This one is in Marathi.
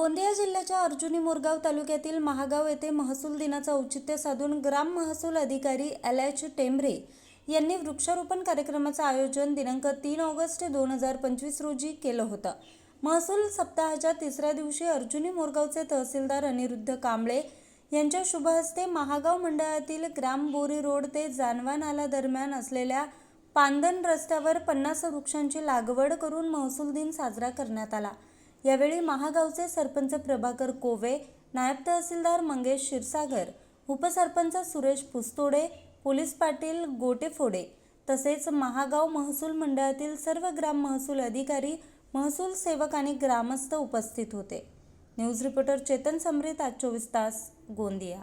अर्जुनी मोरगाव तालुक्यातील महागाव येथे महसूल दिनाचं औचित्य साधून ग्राम महसूल अधिकारी एल एच टेंभरे यांनी वृक्षारोपण कार्यक्रमाचं आयोजन दिनांक तीन ऑगस्ट दोन हजार पंचवीस रोजी केलं होतं. महसूल सप्ताहाच्या तिसऱ्या दिवशी अर्जुनी मोरगावचे तहसीलदार अनिरुद्ध कांबळे यांच्या शुभ हस्ते महागाव मंडळातील ग्राम बोरी रोड ते जानवा नाला दरम्यान असलेल्या पांदन रस्त्यावर पन्नास वृक्षांची लागवड करून महसूल दिन साजरा करण्यात आला. यावेळी महागावचे सरपंच प्रभाकर कोवे नायब तहसीलदार मंगेश क्षीरसागर उपसरपंच सुरेश पुस्तोडे पोलीस पाटील गोटेफोडे तसेच महागाव महसूल मंडळातील सर्व ग्राम महसूल अधिकारी महसूल सेवक आणि ग्रामस्थ उपस्थित होते. न्यूज रिपोर्टर चेतन समृत आज चोवीस तास गोंदिया.